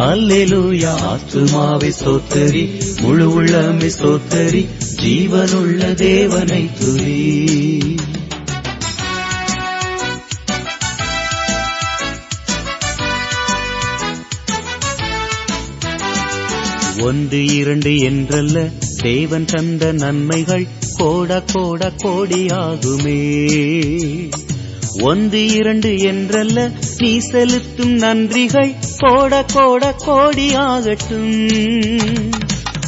அல்லேலூயா. ஆத்துமாவை சோத்தரி முழு உள்ளமே சோத்தரி ஜீவனுள்ள தேவனை துரி ஒன்று இரண்டு என்றல்ல தேவன் தந்த நன்மைகள் கோட கோட கோடியாகுமே. ஒன்று இரண்டு என்றல்ல நீ செலுத்தும் நன்றிகள் கோட கோட கோடியாகட்டும்.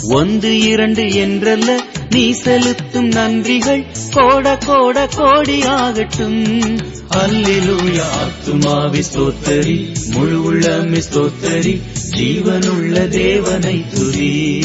ஒன்று இரண்டு என்றல்ல நீ செலுத்தும் நன்றிகள் கோட கோட கோடியாகட்டும். அல்லேலூயா ஆத்துமாவி ஸ்தோத்தரி முழு உள்ளமே ஸ்தோத்தரி ஜீவனுள்ள தேவனை துரி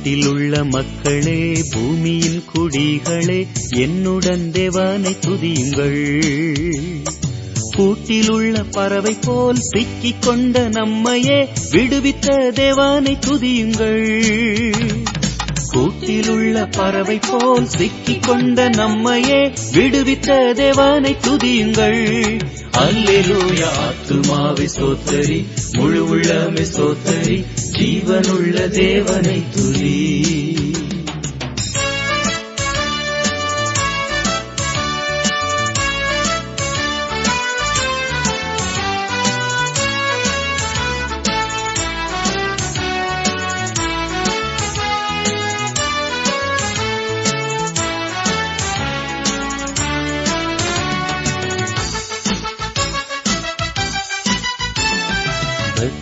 நாட்டில் உள்ள மக்களே பூமியின் குடிகளே என்னுடன் தேவனை துதியுங்கள். கூட்டில் உள்ள பறவை போல் சிக்கிக் கொண்ட நம்மையே விடுவித்த தேவானை துதியுங்கள். கூட்டில் உள்ள பறவை போல் சிக்கிக் கொண்ட நம்மையே விடுவித்த தேவனை துதியுங்கள். அல்லேலூயா ஆத்துமாவை சோத்தரி முழு உள்ளமே சோத்தரி ஜீவனுள்ள தேவனை துதி.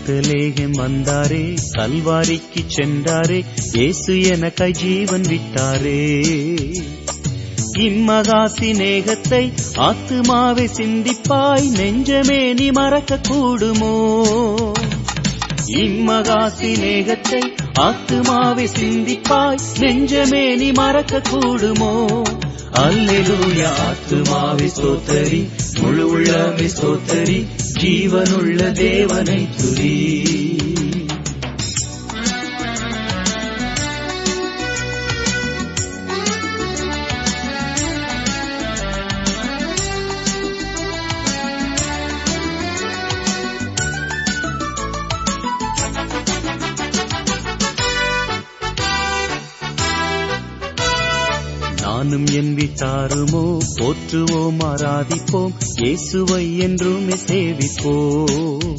பெத்தலேகம் வந்தாரே கல்வாரிக்கு சென்றாரே இயேசு எனக்காய் ஜீவன் விட்டாரே. இம்மகா சிநேகத்தை ஆத்துமாவை சிந்திப்பாய் நெஞ்சமே நீ மறக்க கூடுமோ இம்மகா சிநேகத்தை ஆத்துமாவை சிந்திப்பாய். நெஞ்சமே நீ மறக்க கூடுமோ அல்லேலூயா ஆத்துமாவை சோத்தரி முழு உள்ளமே சோத்தரி ஜீவனுள்ள தேவனை துதி. நானும் என் விட்டாருமோ? போற்றுவோம் ஆராதிப்போம் இயேசுவை என்றுமே சேவிப்போம்.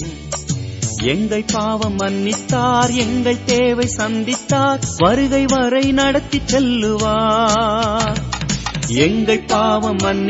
எங்கள் பாவம் மன்னித்தார் எங்கள் தேவை சந்தித்தார். வருகை வரை நடத்தி செல்லுவார். எங்கள் பாவம் மன்னி